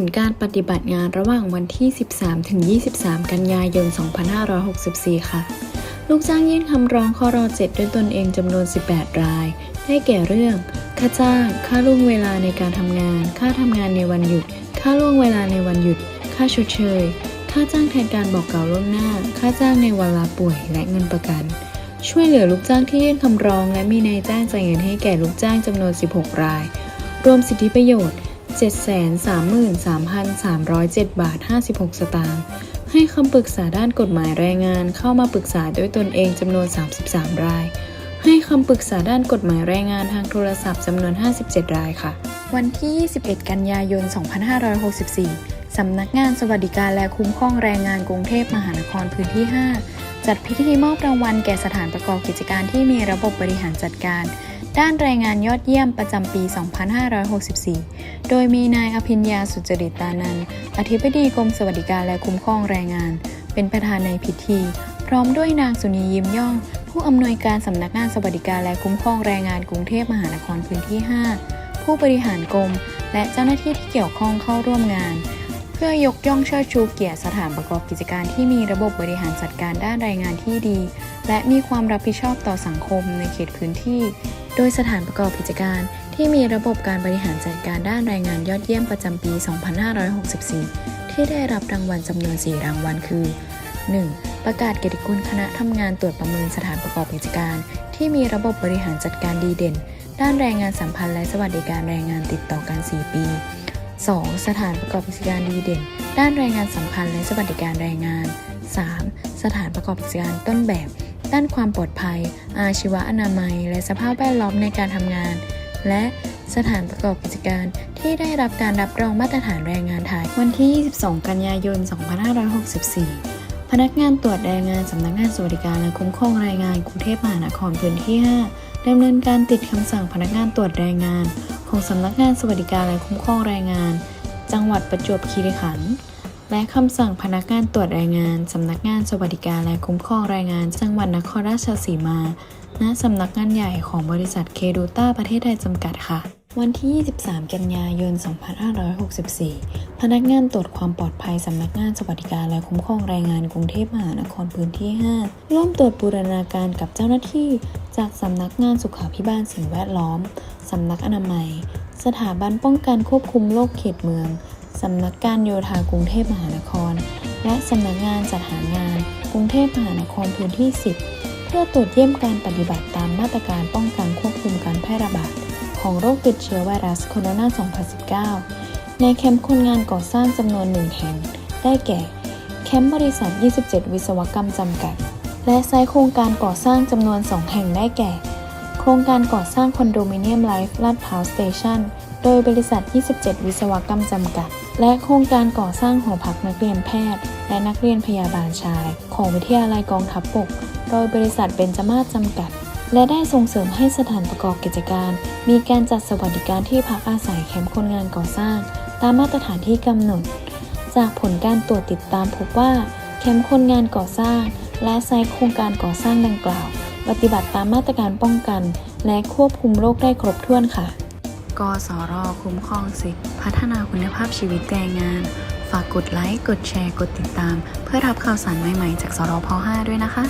ลการปฏิบัติงานระหว่างวันที่ 13 ถึง 23 กันยายน 2564 ค่ะ ลูกจ้างยื่นคำร้องข้อรอ7ด้วยตนเองจำนวน 18 ราย ได้แก่เรื่อง ค่าจ้าง ค่าล่วงเวลาในการทำงาน ค่าทำงานในวันหยุด ค่าล่วงเวลาในวันหยุด ค่าชดเชย ค่าจ้างแทนการบอกกล่าวล่วงหน้า ค่าจ้างในเวลาป่วยและเงินประกัน ช่วยเหลือลูกจ้างที่ยื่นคำร้อง และมีนายจ้างจ่ายเงินให้แก่ลูกจ้างจำนวน 16 ราย รวมสิทธิประโยชน์ 733,307 บาท 56 สตางค์ ให้คำปรึกษาด้านกฎหมายแรงงานเข้ามาปรึกษาด้วยตนเองจำนวน 33 ราย ให้คำปรึกษาด้านกฎหมายแรงงานทางโทรศัพท์จำนวน 57 รายค่ะ วันที่ 21 กันยายน 2564 สำนักงานสวัสดิการและคุ้มครองแรงงานกรุงเทพมหานครพื้นที่ 5 จัดพิธีมอบรางวัลแก่สถานประกอบกิจการที่มีระบบบริหารจัดการ ด้านแรงงานยอดเยี่ยมประจำปี 2564 โดยมีนายอภิญญาสุจริตานันท์อธิบดีกรมสวัสดิการและคุ้มครองแรงงาน เป็นประธานในพิธี พร้อมด้วยนางสุนียิ้มย่อง ผู้อำนวยการสำนักงานสวัสดิการและคุ้มครองแรงงานกรุงเทพมหานครพื้นที่ 5 ผู้บริหารกรม และเจ้าหน้าที่ที่เกี่ยวข้องเข้าร่วมงาน เพื่อยกย่องเชิดชูเกียรติสถานประกอบกิจการที่มีระบบบริหารจัดการด้านแรงงานที่ดี และมีความรับผิดชอบต่อสังคมในเขตพื้นที่ โดยสถานประกอบกิจการที่มีระบบการบริหารจัดการด้านแรงงานยอดเยี่ยมประจำปี 2564 ที่ได้รับรางวัลจำนวน 4 รางวัลคือ 1. ประกาศเกียรติคุณคณะทำงานตรวจประเมินสถานประกอบกิจการ ที่มีระบบบริหารจัดการดีเด่น ด้านแรงงานสัมพันธ์และสวัสดิการแรงงานติดต่อกัน 4 ปี 2. สถานประกอบกิจการดีเด่น ด้านแรงงานสัมพันธ์และสวัสดิการแรงงาน 3. สถานประกอบกิจการต้นแบบ ด้านความปลอดภัย อาชีวะอนามัย และสภาพแวดล้อมในการทำงาน และสถานประกอบกิจการที่ได้รับการรับรองมาตรฐานแรงงานไทย วันที่ 22 กันยายน 2564 พนักงานตรวจแรงงานสำนักงานสวัสดิการและคุ้มครองแรงงานกรุงเทพมหานครพื้นที่ 5ดำเนินการติดคำสั่งพนักงานตรวจแรงงาน ของสำนักงานสวัสดิการและคุ้มครองแรงงาน จังหวัดประจวบคีรีขันธ์และคำสั่งพนักงานตรวจแรงงานสำนักงานสวัสดิการและคุ้มครองแรงงาน จังหวัดนครราชสีมา ณสำนักงานใหญ่ของบริษัทเคดูต้าประเทศไทยจำกัดค่ะ วันที่ 23 กันยายน 2564 พนักงานตรวจความปลอดภัยสำนักงานสวัสดิการและคุ้มครองแรงงานกรุงเทพมหานครพื้นที่ 5 ร่วมตรวจบูรณาการกับเจ้าหน้าที่ จากสำนักงานสุขาภิบาลสิ่งแวดล้อม สำนักอนามัย สถาบันป้องกันควบคุมโรคเขตเมือง สำนักการโยธากรุงเทพมหานคร และสำนักงานจัดหางาน กรุงเทพมหานครพื้นที่ 10 เพื่อตรวจเยี่ยมการปฏิบัติตามมาตรการป้องกันควบคุมการแพร่ระบาด ของโรคติดเชื้อไวรัสโคโรนา 2019 ในแคมป์คนงานก่อสร้างจำนวนหนึ่งแห่ง ได้แก่ แคมป์บริษัท 27 วิศวกรรมจำกัด และไซต์โครงการก่อสร้างจำนวน 2 แห่งได้แก่ โครงการก่อสร้างคอนโดมิเนียมไลฟ์ลาดพร้าวสเตชันโดยบริษัท 27 วิศวกรรมจำกัด และโครงการก่อสร้างหอพักนักเรียนแพทย์ และนักเรียนพยาบาลชาย ของวิทยาลัยกองทัพบก โดยบริษัทเบญจมาศจำกัด และได้ส่งเสริมให้สถานประกอบกิจการ มีการจัดสวัสดิการที่พักอาศัยแคมป์คนงานก่อสร้าง ตามมาตรฐานที่กำหนด จากผลการตรวจติดตามพบว่าแคมป์คนงานก่อสร้าง และไซต์โครงการก่อสร้างดังกล่าว ปฏิบัติตามมาตรการป้องกัน และควบคุมโรคได้ครบถ้วนค่ะกสรคุ้มครองสิทธิพัฒนาคุณภาพชีวิตแรงงาน ฝากกดไลค์ กดแชร์ กดติดตาม เพื่อรับข่าวสารใหม่ ๆ จากสรพ5ด้วยนะคะ